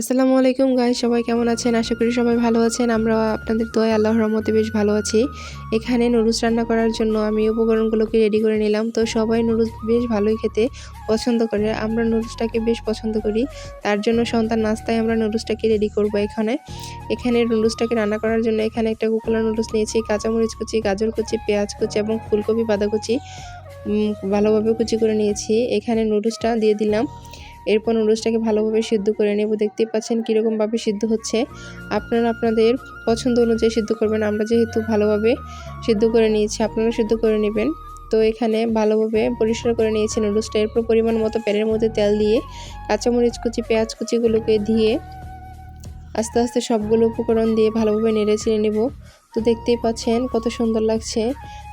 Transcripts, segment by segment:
আসসালামু আলাইকুম গাই সবাই কেমন আছেন? আশা করি সবাই ভালো আছেন। আমরা আপনাদের দোয়া আল্লাহ রহমতে বেশ ভালো আছি। এখানে নুডলস রান্না করার জন্য আমি উপকরণগুলোকে রেডি করে নিলাম। তো সবাই নুডলস বেশ ভালোই খেতে পছন্দ করে। আমরা নুডলসটাকে বেশ পছন্দ করি। তার জন্য সন্তান নাস্তায় আমরা নুডলসটাকে রেডি করব এখানে। এখানে নুডলসটাকে রান্না করার জন্য এখানে একটা কুকুলা নুডলস নিয়েছি, কাঁচামরিচ কুচি, গাজর কুচি, পেঁয়াজ কুচি এবং ফুলকপি বাঁধা কুচি ভালোভাবে কুচি করে নিয়েছি। এখানে নুডলসটা দিয়ে দিলাম। এরপর নুডলসটাকে ভালোভাবে সিদ্ধ করে নেব। দেখতেই পাচ্ছেন কীরকমভাবে সিদ্ধ হচ্ছে। আপনারা আপনাদের পছন্দ অনুযায়ী সিদ্ধ করবেন। আমরা যেহেতু ভালোভাবে সিদ্ধ করে নিয়েছি, আপনারা সিদ্ধ করে নেবেন। তো এখানে ভালোভাবে পরিষ্কার করে নিয়েছি নুডলসটা। এরপর পরিমাণ মতো প্যানের মধ্যে তেল দিয়ে কাঁচামরিচ কুচি, পেঁয়াজ কুচিগুলোকে দিয়ে আস্তে আস্তে সবগুলো উপকরণ দিয়ে ভালোভাবে নেড়ে ছেড়ে নেব। তো দেখতেই পাচ্ছেন কত সুন্দর লাগছে।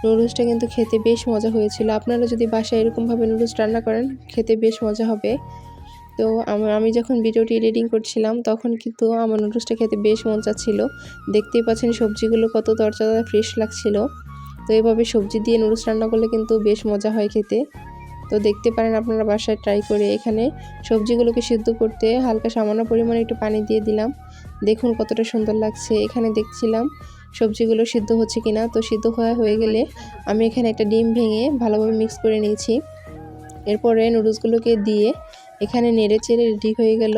নুডলসটা কিন্তু খেতে বেশ মজা হয়েছিল। আপনারা যদি বাসায় এরকমভাবে নুডলস রান্না করেন, খেতে বেশ মজা হবে। তো আমি যখন ভিডিওটি এডিটিং করছিলাম, তখন কিন্তু আমার নুডলসটা খেতে বেশ মন চাচ্ছিল। দেখতেই পাচ্ছেন সবজিগুলো কত তরচাদা ফ্রেশ লাগছিল। তো এভাবে সবজি দিয়ে নুডলস রান্না করলে কিন্তু বেশ মজা হয় খেতে। তো দেখতে পারেন আপনারা বাসায় ট্রাই করে এখানে সবজিগুলোকে সিদ্ধ করতে হালকা সামান্য পরিমাণে একটু পানি দিয়ে দিলাম। দেখুন কতটা সুন্দর লাগছে। এখানে দেখছিলাম সবজিগুলো সিদ্ধ হচ্ছে কিনা। তো সিদ্ধ হওয়া হয়ে গেলে আমি এখানে একটা ডিম ভেঙে ভালোভাবে মিক্স করে নিয়েছি। এরপরে নুডলসগুলোকে দিয়ে এখানে নেড়ে চেড়ে রেডি হয়ে গেল।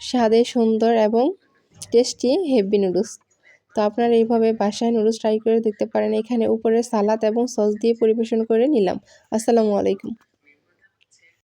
স্বাদে সুন্দর এবং টেস্টি হেভি নুডলস তো আপনারা এইভাবে বাসায় নুডলস ট্রাই করে দেখতে পারেন। এখানে উপরে সালাদ এবং সস দিয়ে পরিবেশন করে নিলাম। আসসালামু আলাইকুম।